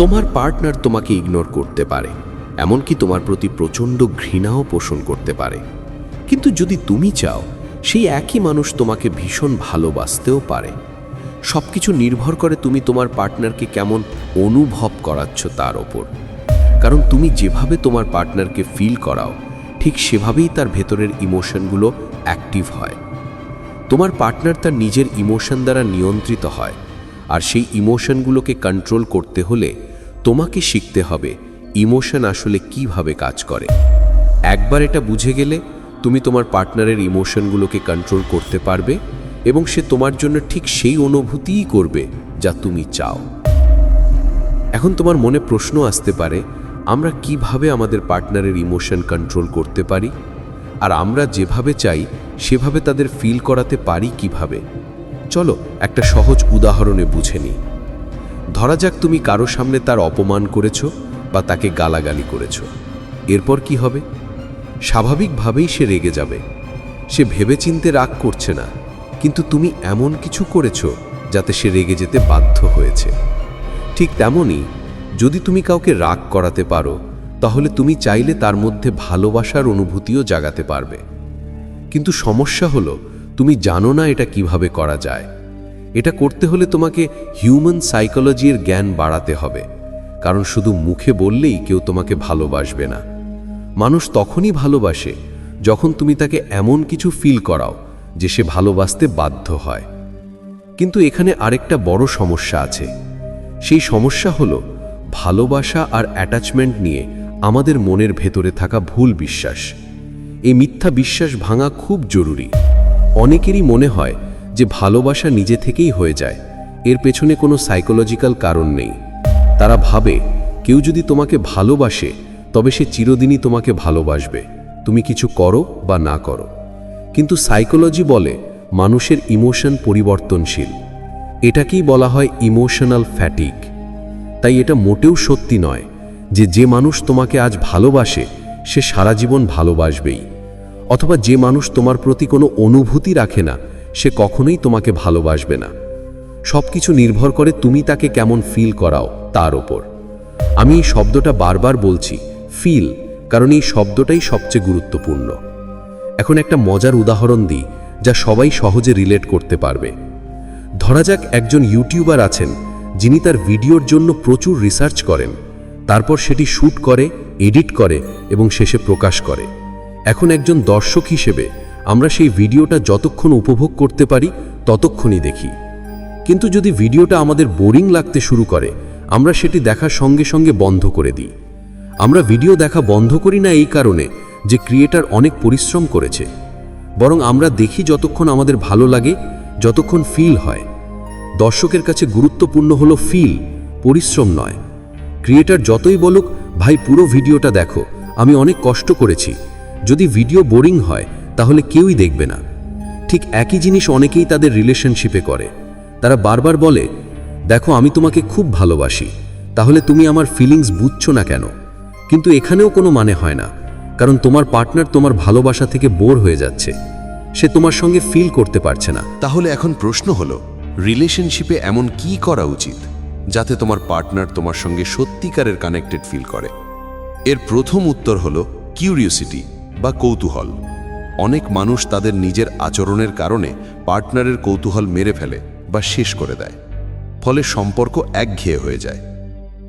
তোমার পার্টনার তোমাকে ইগনোর করতে পারে, এমনকি তোমার প্রতি প্রচণ্ড ঘৃণাও পোষণ করতে পারে। কিন্তু যদি তুমি চাও, সেই একই মানুষ তোমাকে ভীষণ ভালোবাসতেও পারে। সব কিছু নির্ভর করে তুমি তোমার পার্টনারকে কেমন অনুভব করাচ্ছ তার ওপর। কারণ তুমি যেভাবে তোমার পার্টনারকে ফিল করাও, ঠিক সেভাবেই তার ভেতরের ইমোশনগুলো অ্যাক্টিভ হয়। তোমার পার্টনার তার নিজের ইমোশন দ্বারা নিয়ন্ত্রিত হয়, আর সেই ইমোশনগুলোকে কন্ট্রোল করতে হলে তোমাকে শিখতে হবে ইমোশন আসলে কীভাবে কাজ করে। একবার এটা বুঝে গেলে তুমি তোমার পার্টনারের ইমোশনগুলোকে কন্ট্রোল করতে পারবে এবং সে তোমার জন্য ঠিক সেই অনুভূতিই করবে যা তুমি চাও। এখন তোমার মনে প্রশ্ন আসতে পারে, আমরা কীভাবে আমাদের পার্টনারের ইমোশন কন্ট্রোল করতে পারি? আর আমরা যেভাবে চাই, সেভাবে তাদের ফিল করাতে পারি কীভাবে? চলো একটা সহজ উদাহরণে বুঝে নিই। ধরা যাক তুমি কারও সামনে তার অপমান করেছ বা তাকে গালাগালি করেছ। এরপর কি হবে? স্বাভাবিকভাবেই সে রেগে যাবে। সে ভেবেচিন্তে রাগ করছে না, কিন্তু তুমি এমন কিছু করেছ যাতে সে রেগে যেতে বাধ্য হয়েছে। ঠিক তেমনই, যদি তুমি কাউকে রাগ করাতে পারো, তাহলে তুমি চাইলে তার মধ্যে ভালোবাসার অনুভূতিও জাগাতে পারবে। কিন্তু সমস্যা হলো, তুমি জানো না এটা কীভাবে করা যায়। এটা করতে হলে তোমাকে হিউম্যান সাইকোলজির জ্ঞান বাড়াতে হবে। কারণ শুধু মুখে বললেই কেউ তোমাকে ভালোবাসবে না। মানুষ তখনই ভালোবাসে যখন তুমি তাকে এমন কিছু ফিল করাও যে সে ভালোবাসতে বাধ্য হয়। কিন্তু এখানে আরেকটা বড় সমস্যা আছে। সেই সমস্যা হল ভালোবাসা আর অ্যাটাচমেন্ট নিয়ে আমাদের মনের ভেতরে থাকা ভুল বিশ্বাস। এই মিথ্যা বিশ্বাস ভাঙা খুব জরুরি। অনেকেরই মনে হয় যে ভালোবাসা নিজে থেকেই হয়ে যায়, এর পেছনে কোনো সাইকোলজিক্যাল কারণ নেই। তারা ভাবে, কেউ যদি তোমাকে ভালোবাসে, তবে সে চিরদিনই তোমাকে ভালোবাসবে। তুমি কিছু করো বা না করো। কিন্তু সাইকোলজি বলে, মানুষের ইমোশন পরিবর্তনশীল। এটাকেই বলা হয় ইমোশনাল ফ্যাটিক তাই এটা মোটেও সত্যি নয় যে যে মানুষ তোমাকে আজ ভালোবাসে, সে সারা জীবন ভালোবাসবেই। অথবা যে মানুষ তোমার প্রতি কোনো অনুভূতি রাখে না সে কখনোই তোমাকে ভালোবাসবে না। সব কিছু নির্ভর করে তুমি তাকে কেমন ফিল করাও তার ওপর। আমি এই শব্দটা বারবার বলছি ফিল কারণ এই শব্দটাই সবচেয়ে গুরুত্বপূর্ণ। এখন একটা মজার উদাহরণ দিই, যা সবাই সহজে রিলেট করতে পারবে। ধরা যাক একজন ইউটিউবার আছেন, যিনি তার ভিডিওর জন্য প্রচুর রিসার্চ করেন। তারপর সেটি শ্যুট করে এডিট করে এবং শেষে প্রকাশ করে। এখন একজন দর্শক হিসেবে আমরা সেই ভিডিওটা যতক্ষণ উপভোগ করতে পারি, ততক্ষণই দেখি। কিন্তু যদি ভিডিওটা আমাদের বোরিং লাগতে শুরু করে, আমরা সেটি দেখার সঙ্গে সঙ্গে বন্ধ করে দিই। আমরা ভিডিও দেখা বন্ধ করি না এই কারণে যে ক্রিয়েটার অনেক পরিশ্রম করেছে। বরং আমরা দেখি যতক্ষণ আমাদের ভালো লাগে, যতক্ষণ ফিল হয়। দর্শকের কাছে গুরুত্বপূর্ণ হলো ফিল পরিশ্রম নয়। ক্রিয়েটার যতই বলুক, ভাই, পুরো ভিডিওটা দেখো, আমি অনেক কষ্ট করেছি। যদি ভিডিও বোরিং হয় তাহলে কেউই দেখবে না। ঠিক একই জিনিস অনেকেই তাদের রিলেশনশিপে করে। তারা বারবার বলে, দেখো, আমি তোমাকে খুব ভালোবাসি। তাহলে তুমি আমার ফিলিংস বুঝছ না কেন? কিন্তু এখানেও কোনো মানে হয় না, কারণ তোমার পার্টনার তোমার ভালোবাসা থেকে বোর হয়ে যাচ্ছে। সে তোমার সঙ্গে ফিল করতে পারছে না। তাহলে এখন প্রশ্ন হলো রিলেশনশিপে এমন কি করা উচিত, যাতে তোমার পার্টনার তোমার সঙ্গে সত্যিকারের কানেক্টেড ফিল করে? এর প্রথম উত্তর হলো কিউরিওসিটি বা কৌতূহল। অনেক মানুষ তাদের নিজের আচরণের কারণে পার্টনারের কৌতূহল মেরে ফেলে বা শেষ করে দেয়। ফলে সম্পর্ক একঘেয়ে হয়ে যায়।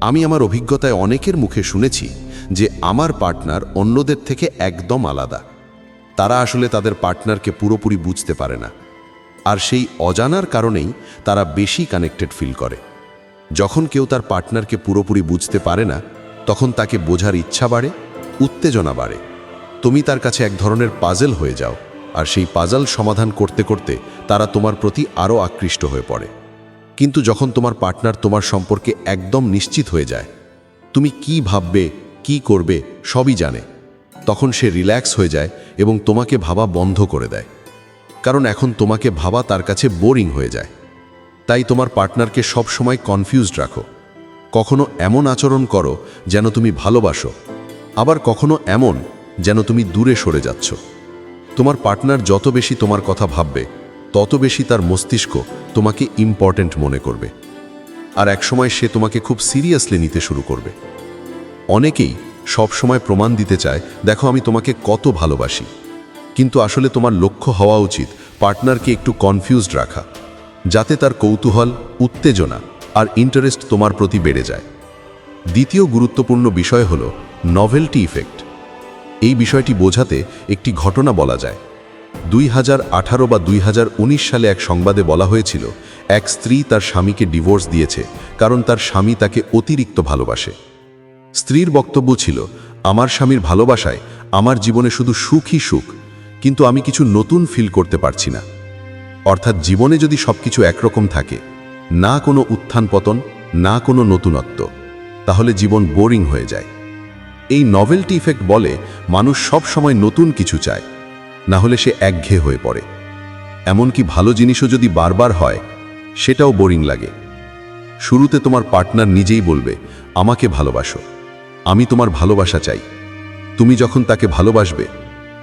আমি আমার অভিজ্ঞতায় অনেকের মুখে শুনেছি যে আমার পার্টনার অন্যদের থেকে একদম আলাদা। তারা আসলে তাদের পার্টনারকে পুরোপুরি বুঝতে পারে না। আর সেই অজানার কারণেই তারা বেশি কানেক্টেড ফিল করে। যখন কেউ তার পার্টনারকে পুরোপুরি বুঝতে পারে না, তখন তাকে বোঝার ইচ্ছা বাড়ে, উত্তেজনা বাড়ে। তুমি তার কাছে এক ধরনের পাজেল হয়ে যাও, আর সেই পাজল সমাধান করতে করতে তারা তোমার প্রতি আরও আকৃষ্ট হয়ে পড়ে। কিন্তু যখন তোমার পার্টনার তোমার সম্পর্কে একদম নিশ্চিত হয়ে যায়, তুমি কি ভাববে, কি করবে, সবই জানে। তখন সে রিল্যাক্স হয়ে যায় এবং তোমাকে ভাবা বন্ধ করে দেয়। কারণ এখন তোমাকে ভাবা তার কাছে বোরিং হয়ে যায়। তাই তোমার পার্টনারকে সব সময় কনফিউজড রাখো। কখনো এমন আচরণ করো যেন তুমি ভালোবাসো। আবার কখনো এমন যেন তুমি দূরে সরে যাচ্ছ। তোমার পার্টনার যত বেশি তোমার কথা ভাববে, তত বেশি তার মস্তিষ্ক তোমাকে ইম্পর্ট্যান্ট মনে করবে। আর একসময় সে তোমাকে খুব সিরিয়াসলি নিতে শুরু করবে। অনেকেই সব সময় প্রমাণ দিতে চায়, দেখো, আমি তোমাকে কত ভালোবাসি। কিন্তু আসলে তোমার লক্ষ্য হওয়া উচিত পার্টনারকে একটু কনফিউজড রাখা, যাতে তার কৌতূহল, উত্তেজনা আর ইন্টারেস্ট তোমার প্রতি বেড়ে যায়। দ্বিতীয় গুরুত্বপূর্ণ বিষয় হল নভেলটি ইফেক্ট এই বিষয়টি বোঝাতে একটি ঘটনা বলা যায়। দুই হাজার আঠারো বা দুই হাজার উনিশ সালে এক সংবাদে বলা হয়েছিল, এক স্ত্রী তার স্বামীকে ডিভোর্স দিয়েছে, কারণ তার স্বামী তাকে অতিরিক্ত ভালোবাসে। স্ত্রীর বক্তব্য ছিল, আমার স্বামীর ভালোবাসায় আমার জীবনে শুধু সুখই সুখ, কিন্তু আমি কিছু নতুন ফিল করতে পারছি না। অর্থাৎ জীবনে যদি সবকিছু একরকম থাকে, না কোনো উত্থান পতন, না কোনো নতুনত্ব, তাহলে জীবন বোরিং হয়ে যায়। এই নভেলটি ইফেক্ট বলে মানুষ সব সময় নতুন কিছু চায়, না হলে সে একঘেয়ে হয়ে পড়ে। এমনকি ভালো জিনিসও যদি বারবার হয়, সেটাও বোরিং লাগে। শুরুতে তোমার পার্টনার নিজেই বলবে, আমাকে ভালোবাসো, আমি তোমার ভালোবাসা চাই। তুমি যখন তাকে ভালোবাসবে,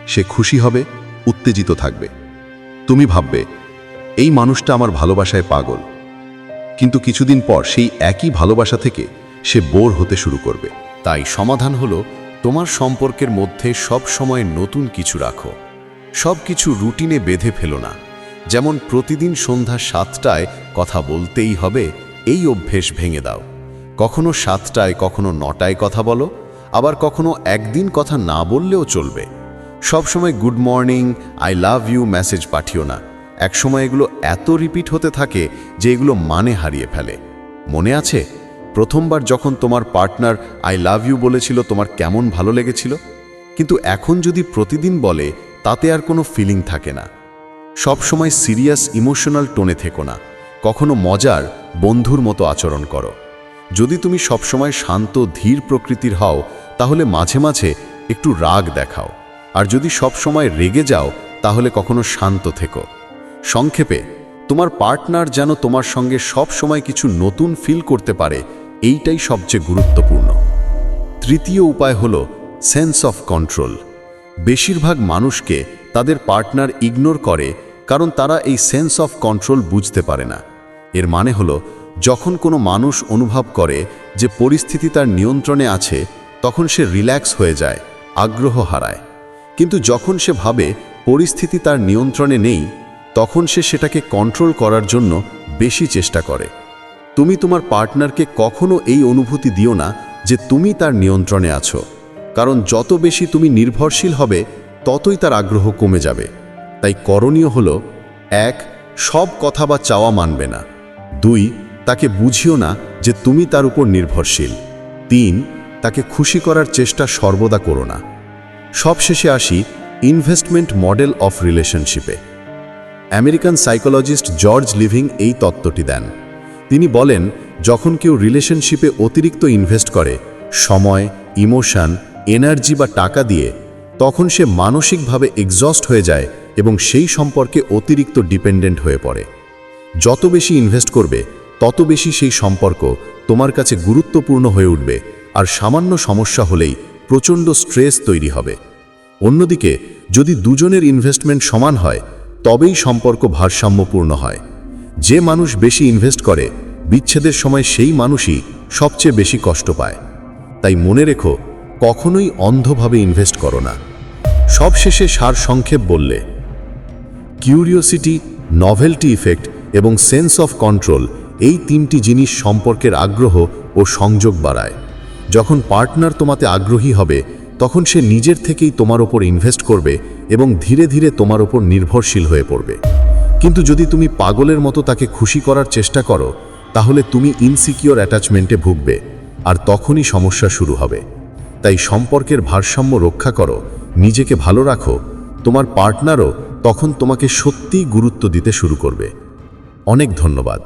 সে খুশি হবে, উত্তেজিত থাকবে। তুমি ভাববে, এই মানুষটা আমার ভালোবাসায় পাগল। কিন্তু কিছুদিন পর সেই একই ভালোবাসা থেকে সে বোর হতে শুরু করবে। তাই সমাধান হলো, তোমার সম্পর্কের মধ্যে সব সময় নতুন কিছু রাখো। সব কিছু রুটিনে বেঁধে ফেলো না। যেমন প্রতিদিন সন্ধ্যা সাতটায় কথা বলতেই হবে, এই অভ্যেস ভেঙে দাও। কখনো সাতটায়, কখনো নটায় কথা বলো, আবার কখনো একদিন কথা না বললেও চলবে। সবসময় good morning, I love you message পাঠিও না। একসময় এগুলো এত রিপিট হতে থাকে যে এগুলো মানে হারিয়ে ফেলে। মনে আছে? প্রথমবার যখন তোমার পার্টনার আই লাভ ইউ বলেছিল, তোমার কেমন ভালো লেগেছিল? কিন্তু এখন যদি প্রতিদিন বলে, তাতে আর কোনো ফিলিং থাকে না। সব সময় সিরিয়াস ইমোশনাল টোনে থেকো না। কখনো মজার, বন্ধুর মতো আচরণ করো। যদি তুমি সবসময় শান্ত, ধীর প্রকৃতির হও, তাহলে মাঝে মাঝে একটু রাগ দেখাও। আর যদি সব সময় রেগে যাও, তাহলে কখনো শান্ত থেকো। সংক্ষেপে, তোমার পার্টনার যেন তোমার সঙ্গে সব সময় কিছু নতুন ফিল করতে পারে এইটাই সবচেয়ে গুরুত্বপূর্ণ। তৃতীয় উপায় হল সেন্স অফ কন্ট্রোল বেশিরভাগ মানুষকে তাদের পার্টনার ইগনোর করে কারণ তারা এই সেন্স অফ কন্ট্রোল বুঝতে পারে না। এর মানে হল, যখন কোনো মানুষ অনুভব করে যে পরিস্থিতি তার নিয়ন্ত্রণে আছে, তখন সে রিল্যাক্স হয়ে যায়, আগ্রহ হারায়। কিন্তু যখন সে ভাবে পরিস্থিতি তার নিয়ন্ত্রণে নেই, তখন সে সেটাকে কন্ট্রোল করার জন্য বেশি চেষ্টা করে। তুমি তোমার পার্টনারকে কখনো এই অনুভূতি দিও না যে তুমি তার নিয়ন্ত্রণে আছো। কারণ যত বেশি তুমি নির্ভরশীল হবে, ততই তার আগ্রহ কমে যাবে। তাই করণীয় হলো, এক, সব কথা বা চাওয়া মানবে না। দুই, তাকে বুঝিও না যে তুমি তার উপর নির্ভরশীল। তিন, তাকে খুশি করার চেষ্টা সর্বদা করো না। সবশেষে আসি ইনভেস্টমেন্ট মডেল অফ রিলেশনশিপে আমেরিকান সাইকোলজিস্ট জর্জ লিভিং এই তত্ত্বটি দেন। তিনি বলেন, যখন কেউ রিলেশনশিপে অতিরিক্ত ইনভেস্ট করে, সময়, ইমোশন, এনার্জি বা টাকা দিয়ে, তখন সে মানসিকভাবে এক্সস্ট হয়ে যায় এবং সেই সম্পর্কে অতিরিক্ত ডিপেন্ডেন্ট হয়ে পড়ে। যত বেশি ইনভেস্ট করবে, তত বেশি সেই সম্পর্ক তোমার কাছে গুরুত্বপূর্ণ হয়ে উঠবে আর সামান্য সমস্যা হলেই প্রচণ্ড স্ট্রেস তৈরি হবে। অন্যদিকে, যদি দুজনের ইনভেস্টমেন্ট সমান হয়, তবেই সম্পর্ক ভারসাম্যপূর্ণ হয়। যে মানুষ বেশি ইনভেস্ট করে, বিচ্ছেদের সময় সেই মানুষই সবচেয়ে বেশি কষ্ট পায়। তাই মনে রেখো, কখনোই অন্ধভাবে ইনভেস্ট করো না। সবশেষে সার সংক্ষেপ বললে কিউরিওসিটি নভেলটি ইফেক্ট এবং সেন্স অফ কন্ট্রোল এই তিনটি জিনিস সম্পর্কের আগ্রহ ও সংযোগ বাড়ায়। যখন পার্টনার তোমাতে আগ্রহী হবে, তখন সে নিজের থেকেই তোমার ওপর ইনভেস্ট করবে এবং ধীরে ধীরে তোমার ওপর নির্ভরশীল হয়ে পড়বে। কিন্তু যদি তুমি পাগলের মতো তাকে খুশি করার চেষ্টা করো, তাহলে তুমি ইনসিকিওর অ্যাটাচমেন্টে ভুগবে, আর তখনই সমস্যা শুরু হবে। তাই সম্পর্কের ভারসাম্য রক্ষা করো, নিজেকে ভালো রাখো, তোমার পার্টনারও তখন তোমাকে সত্যিই গুরুত্ব দিতে শুরু করবে। অনেক ধন্যবাদ।